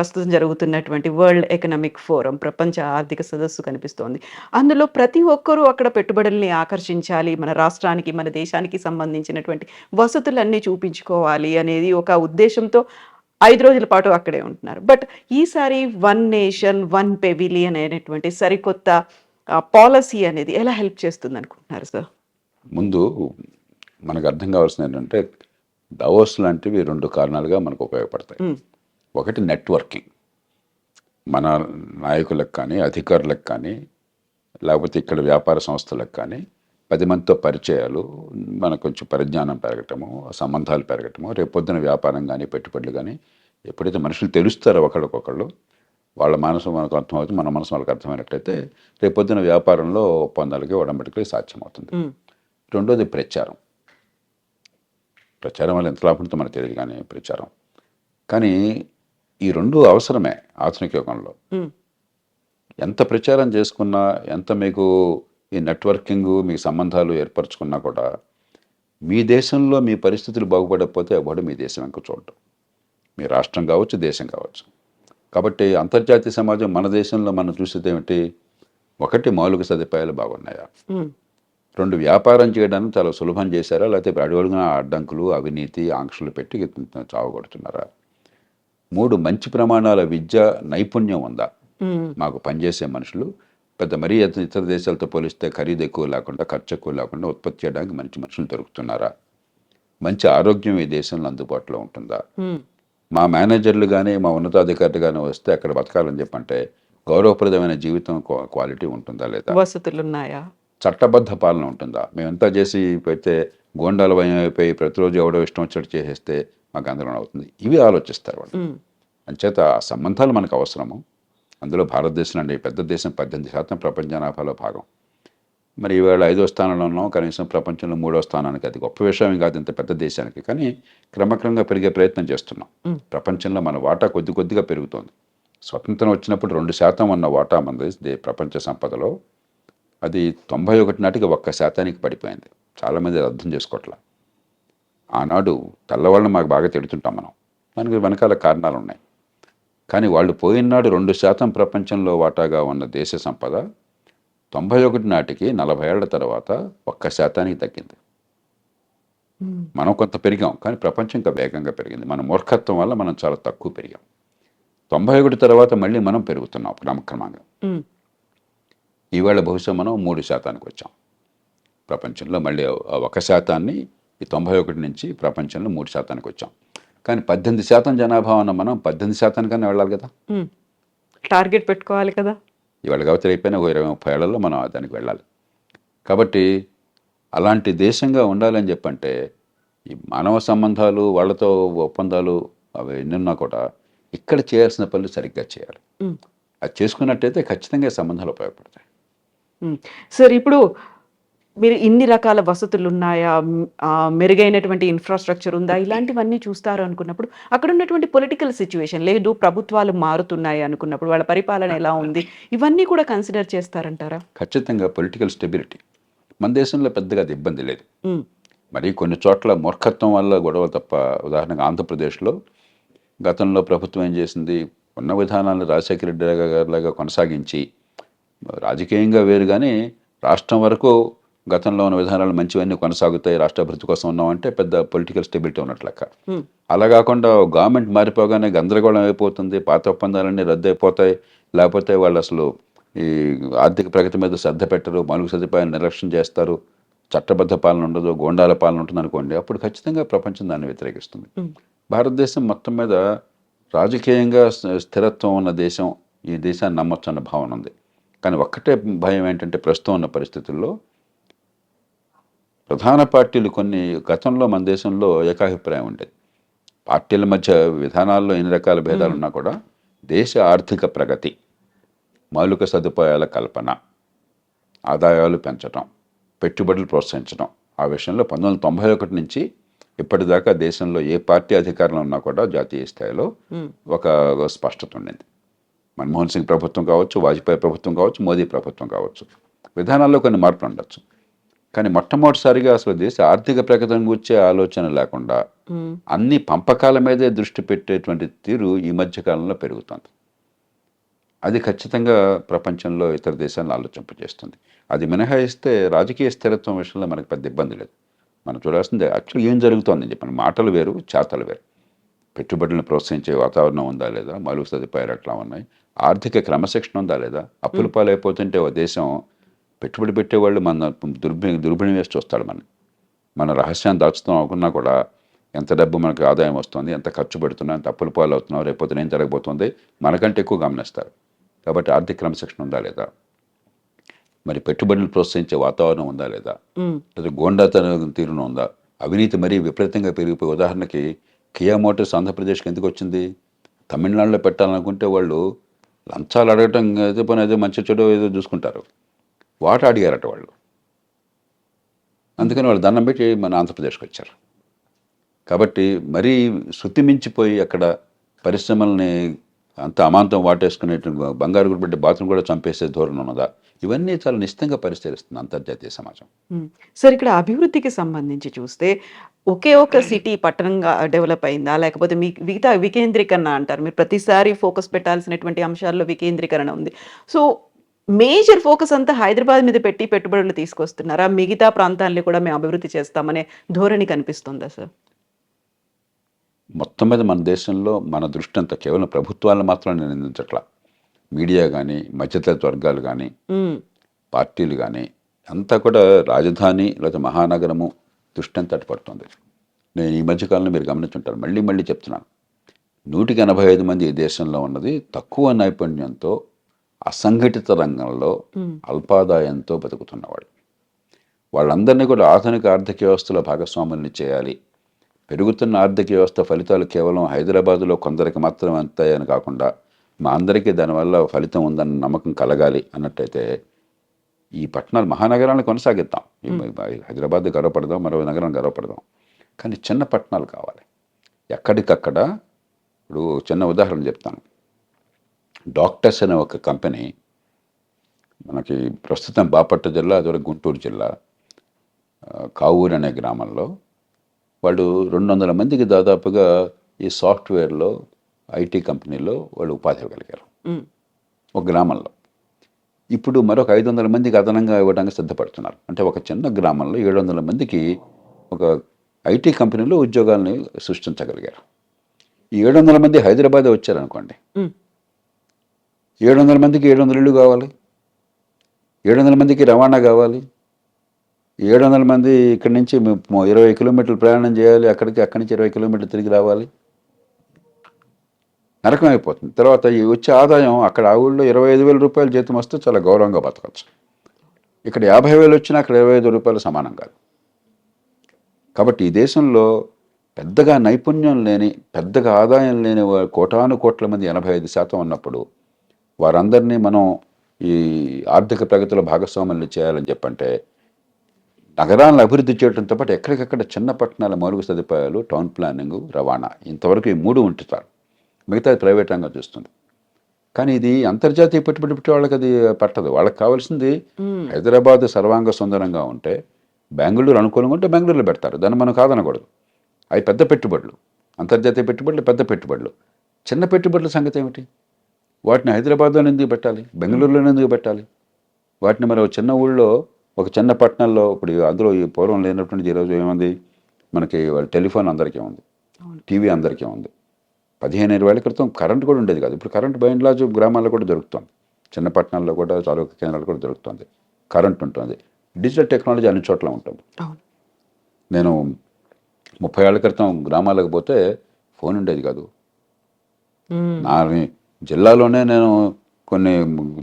ప్రస్తుతం జరుగుతున్నటువంటి world economic forum ప్రపంచ ఆర్థిక సదస్సు కనిపిస్తోంది. అందులో ప్రతి ఒక్కరూ అక్కడ పెట్టుబడుల్ని ఆకర్షించాలి మన రాష్ట్రానికి మన దేశానికి సంబంధించినటువంటి వసతులన్నీ చూపించుకోవాలి అనేది ఒక ఉద్దేశంతో ఐదు రోజుల పాటు అక్కడే ఉంటున్నారు. బట్ ఈసారి వన్ నేషన్ వన్ పెవిలియన్ అనేటువంటి సరికొత్త పాలసీ అనేది ఎలా హెల్ప్ చేస్తుంది అనుకుంటున్నారు సార్ ముందు మనకు అర్థం కావాల్సింది ఏంటంటే డవోస్ లాంటివి రెండు కారణాలుగా మనకు ఉపయోగపడతాయి. మ్మ్. ఒకటి నెట్వర్కింగ్. మన నాయకులకు కానీ అధికారులకు కానీ లేకపోతే ఇక్కడ వ్యాపార సంస్థలకు కానీ పది మందితో పరిచయాలు మనకు కొంచెం పరిజ్ఞానం పెరగటము సంబంధాలు పెరగటము రేపొద్దున వ్యాపారం కానీ పెట్టుబడులు కానీ ఎప్పుడైతే మనుషులు తెలుస్తారో ఒకళ్ళకొకళ్ళు వాళ్ళ మనసు మనకు అర్థమవుతుంది మన మనసు వాళ్ళకి అర్థమైనట్లయితే రేపొద్దున వ్యాపారంలో ఒప్పందాలకి ఆటోమేటిక్గా సాధ్యమవుతుంది. రెండోది ప్రచారం. ప్రచారం వల్ల ఎంత లాభం ఉంటుందో మనకు తెలియదు కానీ ప్రచారం. కానీ ఈ రెండు అవసరమే ఆధునిక యుగంలో. ఎంత ప్రచారం చేసుకున్నా ఎంత మీకు ఈ నెట్వర్కింగ్ మీ సంబంధాలు ఏర్పరచుకున్నా కూడా మీ దేశంలో మీ పరిస్థితులు బాగుపడకపోతే ఎవడు మీ దేశం వెంక చూడటం మీ రాష్ట్రం కావచ్చు దేశం కావచ్చు. కాబట్టి అంతర్జాతీయ సమాజం మన దేశంలో మనం చూసేది ఏమిటి? ఒకటి మౌలిక సదుపాయాలు బాగున్నాయా. రెండు వ్యాపారం చేయడానికి చాలా సులభం చేశారా? లేకపోతే అడుగడుగున అడ్డంకులు అవినీతి ఆంక్షలు పెట్టి చావగొడుతున్నారా మూడు మంచి ప్రమాణాల విద్య నైపుణ్యం ఉందా. మాకు పనిచేసే మనుషులు పెద్ద మరీ ఇతర దేశాలతో పోలిస్తే ఖరీదు ఎక్కువ లేకుండా ఖర్చు ఎక్కువ లేకుండా ఉత్పత్తి చేయడానికి మంచి మనుషులు దొరుకుతున్నారా? మంచి ఆరోగ్యం ఈ దేశంలో అందుబాటులో ఉంటుందా. మా మేనేజర్లు కానీ మా ఉన్నతాధికారులు కానీ వస్తే అక్కడ బతకాలని చెప్పంటే గౌరవప్రదమైన జీవితం క్వా- క్వాలిటీ ఉంటుందా లేదా? వసతులు ఉన్నాయా? చట్టబద్ధ పాలన ఉంటుందా? మేమెంతా చేసి పెడితే గోండాల భయం అయిపోయి ప్రతిరోజు ఎవడో ఇష్టం వచ్చినట్టు చేసేస్తే మాకు ఆందోళన అవుతుంది. ఇవి ఆలోచిస్తారు వాళ్ళు. అంచేత ఆ సంబంధాలు మనకు అవసరము. అందులో భారతదేశం అంటే పెద్ద దేశం పద్దెనిమిది శాతం ప్రపంచ జనాభాలో భాగం. మరి ఈవేళ ఐదో స్థానంలో ఉన్నాం. కనీసం ప్రపంచంలో మూడో స్థానానికి అది గొప్ప విషయం కాదు ఇంత పెద్ద దేశానికి. కానీ క్రమక్రమంగా పెరిగే ప్రయత్నం చేస్తున్నాం. ప్రపంచంలో మన వాటా కొద్ది కొద్దిగా పెరుగుతోంది. స్వతంత్రం వచ్చినప్పుడు రెండు శాతం ఉన్న వాటా మనది ప్రపంచ సంపదలో. అది తొంభై ఒకటి నాటికి ఒక్క శాతానికి పడిపోయింది. చాలామంది అర్థం చేసుకోవట్లా. ఆనాడు తెల్లవాళ్ళని మాకు బాగా తిడుతుంటాం మనం. దానికి వెనకాల కారణాలు ఉన్నాయి కానీ వాళ్ళు పోయినాడు రెండు శాతం ప్రపంచంలో వాటాగా ఉన్న దేశ సంపద తొంభై ఒకటి నాటికి నలభై ఏళ్ళ తర్వాత ఒక్క శాతానికి తగ్గింది. మనం కొంత పెరిగాం కానీ ప్రపంచం ఇంకా వేగంగా పెరిగింది. మన మూర్ఖత్వం వల్ల మనం చాలా తక్కువ పెరిగాం. తొంభై ఒకటి తర్వాత మళ్ళీ మనం పెరుగుతున్నాం క్రమక్రమంగా. ఈవేళ బహుశా మనం మూడు శాతానికి వచ్చాం. ప్రపంచంలో మళ్ళీ ఒక శాతాన్ని ఈ తొంభై ఒకటి నుంచి ప్రపంచంలో మూడు శాతానికి వచ్చాం కానీ పద్దెనిమిది శాతం జనాభా ఉన్న మనం పద్దెనిమిది శాతానికన్నా వెళ్ళాలి కదా. టార్గెట్ పెట్టుకోవాలి కదా ఇవాళ గవతి అయిపోయిన ఇరవై ముప్పై ఏళ్ళలో మనం దానికి వెళ్ళాలి కాబట్టి అలాంటి దేశంగా ఉండాలని చెప్పంటే ఈ మానవ సంబంధాలు వాళ్ళతో ఒప్పందాలు అవి ఎన్నున్నా కూడా ఇక్కడ చేయాల్సిన పనులు సరిగ్గా చేయాలి. అది చేసుకున్నట్టయితే ఖచ్చితంగా సంబంధాలు ఉపయోగపడతాయి. సార్ ఇప్పుడు మీరు ఇన్ని రకాల వసతులు ఉన్నాయా మెరుగైనటువంటి ఇన్ఫ్రాస్ట్రక్చర్ ఉందా? ఇలాంటివన్నీ చూస్తారు అనుకున్నప్పుడు అక్కడ ఉన్నటువంటి పొలిటికల్ సిచ్యువేషన్ లేదు ప్రభుత్వాలు మారుతున్నాయి అనుకున్నప్పుడు వాళ్ళ పరిపాలన ఎలా ఉంది? ఇవన్నీ కూడా కన్సిడర్ చేస్తారంటారా? ఖచ్చితంగా పొలిటికల్ స్టెబిలిటీ మన దేశంలో పెద్దగా అది ఇబ్బంది లేదు. మరి కొన్ని చోట్ల మూర్ఖత్వం వల్ల గొడవ తప్ప ఉదాహరణకు ఆంధ్రప్రదేశ్లో గతంలో ప్రభుత్వం ఏం చేసింది? ఉన్న విధానాలను రాజశేఖర రెడ్డి గారిలాగా కొనసాగించి రాజకీయంగా వేరు కానీ రాష్ట్రం వరకు గతంలో ఉన్న విధానాలు మంచివన్నీ కొనసాగుతాయి రాష్ట్ర అభివృద్ధి కోసం ఉన్నామంటే పెద్ద పొలిటికల్ స్టెబిలిటీ ఉన్నట్లు లెక్క మ్మ్. అలా కాకుండా గవర్నమెంట్ మారిపోగానే గందరగోళం అయిపోతుంది పాత ఒప్పందాలన్నీ రద్దు అయిపోతాయి లేకపోతే వాళ్ళు అసలు ఈ ఆర్థిక ప్రగతి మీద శ్రద్ధ పెట్టరు మౌలిక సదుపాయాలు నిర్లక్ష్యం చేస్తారు చట్టబద్ధ పాలన ఉండదు గోండాల పాలన ఉంటుంది అనుకోండి అప్పుడు ఖచ్చితంగా ప్రపంచం దాన్ని వ్యతిరేకిస్తుంది. భారతదేశం మొత్తం మీద రాజకీయంగా స్థ- స్థిరత్వం ఉన్న దేశం ఈ దేశాన్ని నమ్మొచ్చు అన్న భావన ఉంది కానీ ఒక్కటే భయం ఏంటంటే ప్రస్తుతం ఉన్న పరిస్థితుల్లో ప్రధాన పార్టీలు కొన్ని గతంలో మన దేశంలో ఏకాభిప్రాయం ఉండేది. పార్టీల మధ్య విధానాల్లో ఎన్ని రకాల భేదాలు ఉన్నా కూడా దేశ ఆర్థిక ప్రగతి మౌలిక సదుపాయాల కల్పన ఆదాయాలు పెంచడం పెట్టుబడులు ప్రోత్సహించడం ఆ విషయంలో పంతొమ్మిది వందల తొంభై ఒకటి నుంచి ఇప్పటిదాకా దేశంలో ఏ పార్టీ అధికారంలో ఉన్నా కూడా జాతీయ స్థాయిలో. ఒక స్పష్టత ఉండింది. మన్మోహన్ సింగ్ ప్రభుత్వం కావచ్చు వాజ్పేయి ప్రభుత్వం కావచ్చు మోదీ ప్రభుత్వం కావచ్చు. విధానాల్లో కొన్ని మార్పులు ఉండొచ్చు. కానీ మొట్టమొదటిసారిగా అసలు దేశ ఆర్థిక ప్రగతిని గురించే ఆలోచన లేకుండా అన్ని పంపకాల మీదే దృష్టి పెట్టేటువంటి తీరు ఈ మధ్య కాలంలో పెరుగుతుంది. అది ఖచ్చితంగా ప్రపంచంలో ఇతర దేశాలను ఆలోచింపజేస్తుంది. అది మినహాయిస్తే రాజకీయ స్థిరత్వం విషయంలో మనకు పెద్ద ఇబ్బంది లేదు. మనం చూడాల్సిందే యాక్చువల్ ఏం జరుగుతోందని చెప్పిన మాటలు వేరు చేతలు వేరు. పెట్టుబడులను ప్రోత్సహించే వాతావరణం ఉందా లేదా? మలుగు సదుపాయాలు ఎట్లా ఉన్నాయి? ఆర్థిక క్రమశిక్షణ ఉందా లేదా? అప్పుల పాలైపోతుంటే ఓ దేశం పెట్టుబడి పెట్టేవాళ్ళు మన దుర్బి దుర్వినియోగం చూస్తాడు మన మన రహస్యాన్ని దాచుతాం అనుకున్నా కూడా ఎంత డబ్బు మనకు ఆదాయం వస్తుంది ఎంత ఖర్చు పెడుతున్నాం ఎంత అప్పుల పాలు అవుతున్నాం రేపొద్దున ఏం జరగబోతుంది మనకంటే ఎక్కువ గమనిస్తారు. కాబట్టి ఆర్థిక క్రమశిక్షణ ఉందా లేదా? మరి పెట్టుబడులు ప్రోత్సహించే వాతావరణం ఉందా లేదా? లేదా గోండాతనం తీరున ఉందా? అవినీతి మరీ విపరీతంగా పెరిగిపోయి ఉదాహరణకి కియా మోటార్స్ ఆంధ్రప్రదేశ్కి ఎందుకు వచ్చింది? తమిళనాడులో పెట్టాలనుకుంటే వాళ్ళు లంచాలు అడగటం ఏదో పని ఏదో మంచి చెడు ఏదో చూసుకుంటారు. వాట అడిగారట వాళ్ళు. అందుకని వాళ్ళు దండం పెట్టి మన ఆంధ్రప్రదేశ్కి వచ్చారు. కాబట్టి మరీ శృతి మించిపోయి అక్కడ పరిశ్రమల్ని అంత అమాంతం వాటేసుకునే బంగారు గుడి పెట్టి బాత్రూమ్ కూడా చంపేసే ధోరణి ఉన్నదా? ఇవన్నీ చాలా నిశ్చితంగా పరిశీలిస్తుంది అంతర్జాతీయ సమాజం. సార్ ఇక్కడ అభివృద్ధికి సంబంధించి చూస్తే ఒకే ఒక సిటీ పట్టణంగా డెవలప్ అయిందా? లేకపోతే మీ మిగతా వికేంద్రీకరణ అంటారు. మీరు ప్రతిసారి ఫోకస్ పెట్టాల్సినటువంటి అంశాల్లో వికేంద్రీకరణ ఉంది. సో మేజర్ ఫోకస్ అంతా హైదరాబాద్ మీద పెట్టి పెట్టుబడులు తీసుకొస్తున్నారా? మిగతా ప్రాంతాల్ని కూడా మేము అభివృద్ధి చేస్తామనే ధోరణి కనిపిస్తుందా సార్? మొత్తం మీద మన దేశంలో మన దృష్టి అంతా కేవలం ప్రభుత్వాలను మాత్రం నిందించట్లా మీడియా కానీ మధ్యతరగతి వర్గాలు కానీ పార్టీలు కానీ అంతా కూడా రాజధాని లేదా మహానగరము దృష్టి అంతా పడుతుంది నేను ఈ మధ్యకాలంలో మీరు గమనించుంటారు. మళ్ళీ మళ్ళీ చెప్తున్నాను. నూటికి ఎనభై ఐదు మంది ఈ దేశంలో ఉన్నది తక్కువ నైపుణ్యంతో అసంఘటిత రంగంలో అల్పాదాయంతో బతుకుతున్నవాళ్ళు వాళ్ళందరినీ కూడా ఆధునిక ఆర్థిక వ్యవస్థలో భాగస్వాముల్ని చేయాలి. పెరుగుతున్న ఆర్థిక వ్యవస్థ ఫలితాలు కేవలం హైదరాబాదులో కొందరికి మాత్రం అంతాయని కాకుండా మా అందరికీ దానివల్ల ఫలితం ఉందన్న నమ్మకం కలగాలి అన్నట్టయితే ఈ పట్టణాలు మహానగరాలను కొనసాగిద్దాం. హైదరాబాద్ గర్వపడదాం మరో నగరం గర్వపడదాం. కానీ చిన్న పట్టణాలు కావాలి. ఎక్కడికక్కడ ఇప్పుడు చిన్న ఉదాహరణ చెప్తాను. డాక్టర్స్ అనే ఒక కంపెనీ మనకి ప్రస్తుతం బాపట్ల జిల్లా అదే గుంటూరు జిల్లా కావూరు అనే గ్రామంలో వాళ్ళు రెండు వందల మందికి దాదాపుగా ఈ సాఫ్ట్వేర్లో ఐటీ కంపెనీలో వాళ్ళు ఉపాధి ఇవ్వగలిగారు. ఒక గ్రామంలో. ఇప్పుడు మరొక ఐదు వందల మందికి అదనంగా ఇవ్వడానికి సిద్ధపడుతున్నారు. అంటే ఒక చిన్న గ్రామంలో ఏడు వందల మందికి ఒక ఐటీ కంపెనీలో ఉద్యోగాల్ని సృష్టించగలిగారు. ఈ ఏడు వందల మంది హైదరాబాద్ వచ్చారనుకోండి. ఏడు వందల మందికి ఏడు వందల ఇళ్ళు కావాలి. ఏడు వందల మందికి రవాణా కావాలి. ఏడు వందల మంది ఇక్కడి నుంచి ఇరవై కిలోమీటర్లు ప్రయాణం చేయాలి. అక్కడికి అక్కడి నుంచి ఇరవై కిలోమీటర్లు తిరిగి రావాలి. నరకం అయిపోతుంది. తర్వాత ఈ వచ్చే ఆదాయం అక్కడ ఆ ఊళ్ళో ఇరవై ఐదు వేల రూపాయలు జీతం వస్తే చాలా గౌరవంగా బతకచ్చు. ఇక్కడ యాభై వేలు వచ్చినా అక్కడ ఇరవై ఐదు రూపాయలు సమానం కాదు. కాబట్టి ఈ దేశంలో పెద్దగా నైపుణ్యం లేని పెద్దగా ఆదాయం లేని కోటాను కోట్ల మంది ఎనభై ఐదు శాతం ఉన్నప్పుడు వారందరినీ మనం ఈ ఆర్థిక ప్రగతిలో భాగస్వాములు చేయాలని చెప్పంటే నగరాలను అభివృద్ధి చేయడంతో పాటు ఎక్కడికక్కడ చిన్న పట్టణాల మౌలిక సదుపాయాలు టౌన్ ప్లానింగ్ రవాణా ఇంతవరకు ఈ మూడు ఉంచుతారు మిగతా ప్రైవేట్ రంగం చూస్తుంది. కానీ ఇది అంతర్జాతీయ పెట్టుబడి పెట్టే వాళ్ళకి అది పట్టదు. వాళ్ళకి కావాల్సింది హైదరాబాద్ సర్వాంగ సుందరంగా ఉంటే బెంగళూరు అనుకూలంగా ఉంటే బెంగళూరులో పెడతారు. దాన్ని మనం కాదనకూడదు. అవి పెద్ద పెట్టుబడులు. అంతర్జాతీయ పెట్టుబడులు పెద్ద పెట్టుబడులు. చిన్న పెట్టుబడుల సంగతి ఏమిటి? వాటిని హైదరాబాద్లో ఎందుకు పెట్టాలి? బెంగళూరులో ఎందుకు పెట్టాలి? వాటిని మరి ఒక చిన్న ఊళ్ళో ఒక చిన్న పట్టణంలో ఇప్పుడు అందులో ఈ పూర్వం లేనటువంటి ఈరోజు ఏముంది? మనకి వాళ్ళ టెలిఫోన్ అందరికీ ఉంది. టీవీ అందరికీ ఉంది. పదిహేను ఇరవై ఏళ్ళ క్రితం కరెంట్ కూడా ఉండేది కాదు. ఇప్పుడు కరెంట్ బయలాజు గ్రామాల్లో కూడా దొరుకుతుంది చిన్న పట్టణాల్లో కూడా తాలూకా కేంద్రాలు కూడా దొరుకుతుంది కరెంట్ ఉంటుంది. డిజిటల్ టెక్నాలజీ అన్ని చోట్ల ఉంటుంది. నేను ముప్పై ఏళ్ళ క్రితం గ్రామాలకు పోతే ఫోన్ ఉండేది కాదు. నా జిల్లాలోనే నేను కొన్ని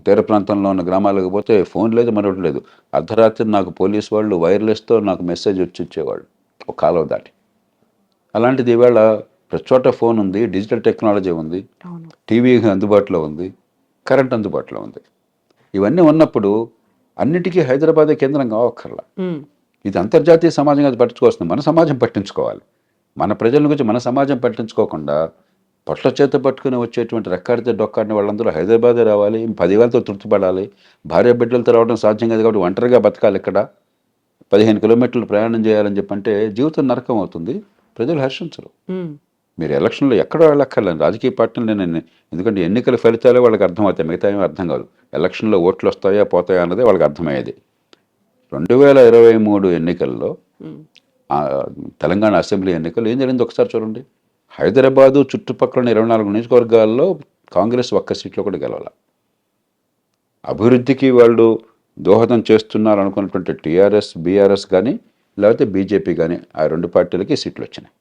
తీర ప్రాంతంలో ఉన్న గ్రామాలకు పోతే ఫోన్ లేదు మరొకటి లేదు. అర్ధరాత్రి నాకు పోలీస్ వాళ్ళు వైర్లెస్తో నాకు మెసేజ్ వచ్చి ఇచ్చేవాళ్ళు ఒక కాలువ దాటి. అలాంటిది ఈవేళ ప్రతి చోట ఫోన్ ఉంది డిజిటల్ టెక్నాలజీ ఉంది టీవీ అందుబాటులో ఉంది కరెంట్ అందుబాటులో ఉంది. ఇవన్నీ ఉన్నప్పుడు అన్నిటికీ హైదరాబాదే కేంద్రం కావక్కర్లా. ఇది అంతర్జాతీయ సమాజంగా అది పట్టించుకోవాల్సింది. మన సమాజం పట్టించుకోవాలి. మన ప్రజల గురించి మన సమాజం పట్టించుకోకుండా పొట్ల చేత పట్టుకుని వచ్చేటువంటి రెక్కాడితే డొక్కాడిన వాళ్ళందరూ హైదరాబాదే రావాలి పదివేలతో తృప్తిపడాలి. భార్య బిడ్డలతో రావడం సాధ్యం కాదు కాబట్టి ఒంటరిగా బతకాలి ఇక్కడ. పదిహేను కిలోమీటర్లు ప్రయాణం చేయాలని చెప్పంటే జీవితం నరకం అవుతుంది. ప్రజలు హర్షించరు. మీరు ఎలక్షన్లో ఎక్కడో వెళ్ళక్కర్లేదు. రాజకీయ పార్టీలు నేను ఎందుకంటే ఎన్నికల ఫలితాలే వాళ్ళకి అర్థమవుతాయి. మిగతా ఏమీ అర్థం కాదు. ఎలక్షన్లో ఓట్లు వస్తాయా పోతాయా అన్నదే వాళ్ళకి అర్థమయ్యేది. రెండు వేల ఇరవై మూడు ఎన్నికల్లో తెలంగాణ అసెంబ్లీ ఎన్నికలు ఏం జరిగింది ఒకసారి చూడండి. హైదరాబాదు చుట్టుపక్కల ఇరవై నాలుగు నియోజకవర్గాల్లో కాంగ్రెస్ ఒక్క సీట్లో కూడా గెలవాల. అభివృద్ధికి వాళ్ళు దోహదం చేస్తున్నారు అనుకున్నటువంటి టీఆర్ఎస్ బీఆర్ఎస్ కానీ లేకపోతే బీజేపీ కానీ ఆ రెండు పార్టీలకి సీట్లు వచ్చినాయి.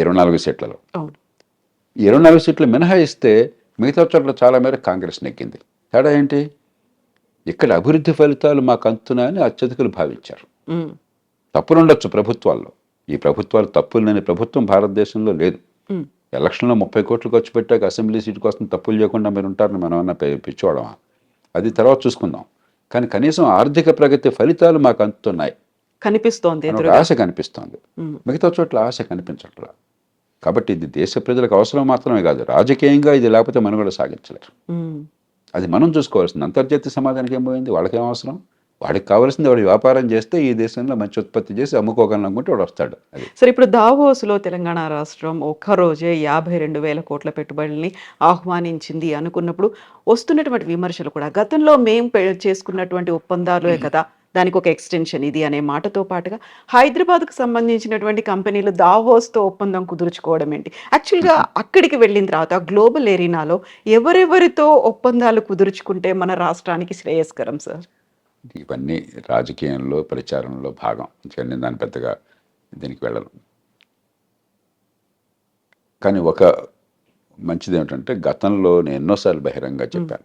ఇరవై నాలుగు సీట్లలో. ఇరవై నాలుగు సీట్లు మినహాయిస్తే మిగతా చోట్ల చాలా మేర కాంగ్రెస్ నెగ్గింది. తేడా ఏంటి? ఇక్కడ అభివృద్ధి ఫలితాలు మాకు అందుతున్నాయని అత్యధికులు భావించారు. తప్పులుండొచ్చు ప్రభుత్వాల్లో. ఈ ప్రభుత్వాలు తప్పులు లేని ప్రభుత్వం భారతదేశంలో లేదు. ఎలక్షన్లో ముప్పై కోట్లు ఖర్చు పెట్టాక అసెంబ్లీ సీట్ కోసం తప్పులు చేయకుండా మీరు ఉంటారని మనం అన్న పిచ్చోడమా? అది తర్వాత చూసుకుందాం. కానీ కనీసం ఆర్థిక ప్రగతి ఫలితాలు మాకు అందుతున్నాయి. కనిపిస్తోంది ఆశ కనిపిస్తోంది. మిగతా చోట్ల ఆశ కనిపించట్లా. కాబట్టి ఇది దేశ ప్రజలకు అవసరం మాత్రమే కాదు రాజకీయంగా ఇది లేకపోతే మనం కూడా సాగించలేరు అది మనం చూసుకోవాల్సింది. అంతర్జాతీయ సమాజానికి ఏం పోయింది? వాళ్ళకేం అవసరం? వాడికి కావాల్సింది వాడు వ్యాపారం చేస్తే ఈ దేశంలో మంచి ఉత్పత్తి చేసి అమ్ముకోగలనుకుంటే వాడు వస్తాడు అది. సరే ఇప్పుడు దావోస్లో తెలంగాణ రాష్ట్రం ఒక్కరోజే యాభై రెండు వేల కోట్ల పెట్టుబడుల్ని ఆహ్వానించింది అనుకున్నప్పుడు వస్తున్నటువంటి విమర్శలు కూడా గతంలో మేము పె- చేసుకున్నటువంటి ఒప్పందాలే కదా దానికి ఒక ఎక్స్టెన్షన్ ఇది అనే మాటతో పాటుగా హైదరాబాద్కు సంబంధించినటువంటి కంపెనీలు దావోస్తో ఒప్పందం కుదుర్చుకోవడం ఏంటి? యాక్చువల్గా అక్కడికి వెళ్ళిన తర్వాత గ్లోబల్ ఏరినాలో ఎవరెవరితో ఒప్పందాలు కుదుర్చుకుంటే మన రాష్ట్రానికి శ్రేయస్కరం సార్? ఇవన్నీ రాజకీయంలో ప్రచారంలో భాగం. నేను దాని పెద్దగా దీనికి వెళ్ళను కానీ ఒక మంచిది ఏమిటంటే గతంలో నేను ఎన్నోసార్లు బహిరంగ చెప్పాను.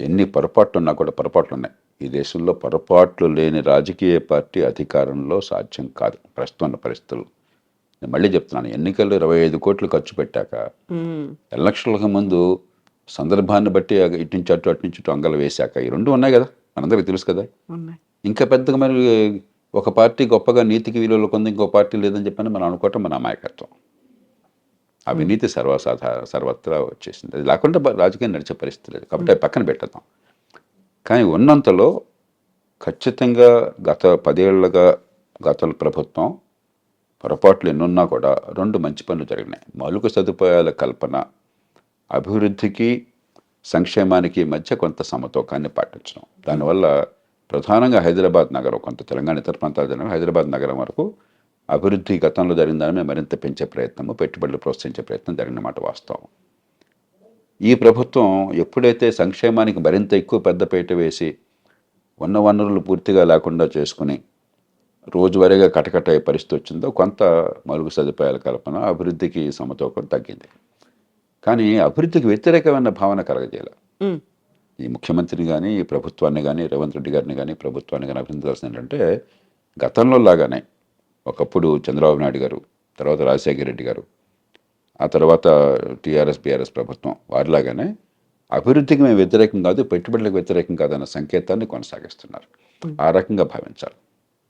ఎన్ని పొరపాట్లు ఉన్నా కూడా పొరపాట్లు ఉన్నాయి ఈ దేశంలో పొరపాట్లు లేని రాజకీయ పార్టీ అధికారంలో సాధ్యం కాదు. ప్రస్తుతం ఉన్న పరిస్థితులు. నేను మళ్ళీ చెప్తున్నాను ఎన్నికల్లో ఇరవై ఐదు కోట్లు ఖర్చు పెట్టాక ఎలక్షన్లకు ముందు సందర్భాన్ని బట్టి ఇటు నుంచి అటు అటు నుంచి ఇటు అంగలు వేశాక ఈ రెండు ఉన్నాయి కదా? మనందరికీ తెలుసు కదా? ఉన్నాయి. ఇంకా పెద్దగా మరి ఒక పార్టీ గొప్పగా నీతికి విలువలు కొంది ఇంకో పార్టీ లేదని చెప్పని మనం అనుకోవటం మన అమాయకత్వం. అవినీతి సర్వసాధార సర్వత్రా వచ్చేసింది. అది లేకుండా రాజకీయం నడిచే పరిస్థితి లేదు. కాబట్టి అది పక్కన పెట్టేద్దాం. కానీ ఉన్నంతలో ఖచ్చితంగా గత పదేళ్ళుగా గత ప్రభుత్వం పొరపాట్లు ఎన్నున్నా కూడా రెండు మంచి పనులు జరిగినాయి. మౌలిక సదుపాయాల కల్పన అభివృద్ధికి సంక్షేమానికి మధ్య కొంత సమతూకాన్ని పాటించడం. దానివల్ల ప్రధానంగా హైదరాబాద్ నగరం కొంత తెలంగాణ ఇతర ప్రాంతాల జనం హైదరాబాద్ నగరం వరకు అభివృద్ధి గతంలో జరిగిన దాని మరింత పెంచే ప్రయత్నము పెట్టుబడులు ప్రోత్సహించే ప్రయత్నం జరిగిన మాట వాస్తవం. ఈ ప్రభుత్వం ఎప్పుడైతే సంక్షేమానికి మరింత ఎక్కువ పెద్దపీట వేసి ఉన్న వనరులు పూర్తిగా లేకుండా చేసుకుని రోజువారీగా కటకటయ్యే పరిస్థితి వచ్చిందో కొంత మరుగు సదుపాయాల కల్పన అభివృద్ధికి సమతూకం తగ్గింది. కానీ అభివృద్ధికి వ్యతిరేకమైన భావన కలగజేయాలి. ఈ ముఖ్యమంత్రిని కానీ ఈ ప్రభుత్వాన్ని కానీ రేవంత్ రెడ్డి గారిని కానీ ప్రభుత్వాన్ని కానీ అభినందించాల్సింది ఏంటంటే గతంలో లాగానే. ఒకప్పుడు చంద్రబాబు నాయుడు గారు తర్వాత రాజశేఖర రెడ్డి గారు ఆ తర్వాత టీఆర్ఎస్ బీఆర్ఎస్ ప్రభుత్వం వారిలాగానే అభివృద్ధికి మేము వ్యతిరేకం కాదు పెట్టుబడులకు వ్యతిరేకం కాదన్న సంకేతాన్ని కొనసాగిస్తున్నారు. ఆ రకంగా భావించాలి.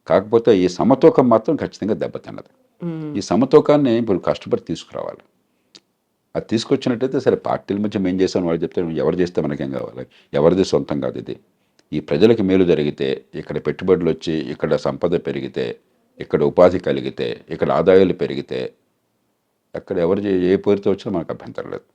కాకపోతే ఈ సమతూకం మాత్రం ఖచ్చితంగా దెబ్బతిన్నది. ఈ సమతూకాన్ని ఇప్పుడు కష్టపడి తీసుకురావాలి. అది తీసుకొచ్చినట్టయితే సరే పార్టీల మధ్య మేము చేసాం వాళ్ళు చెప్తే ఎవరు చేస్తే మనకేం కావాలి? ఎవరిది సొంతం కాదు ఇది. ఈ ప్రజలకు మేలు జరిగితే ఇక్కడ పెట్టుబడులు వచ్చి ఇక్కడ సంపద పెరిగితే ఇక్కడ ఉపాధి కలిగితే ఇక్కడ ఆదాయాలు పెరిగితే అక్కడ ఎవరు ఏ పేరుతో వచ్చినా మనకు అభ్యంతరం లేదు.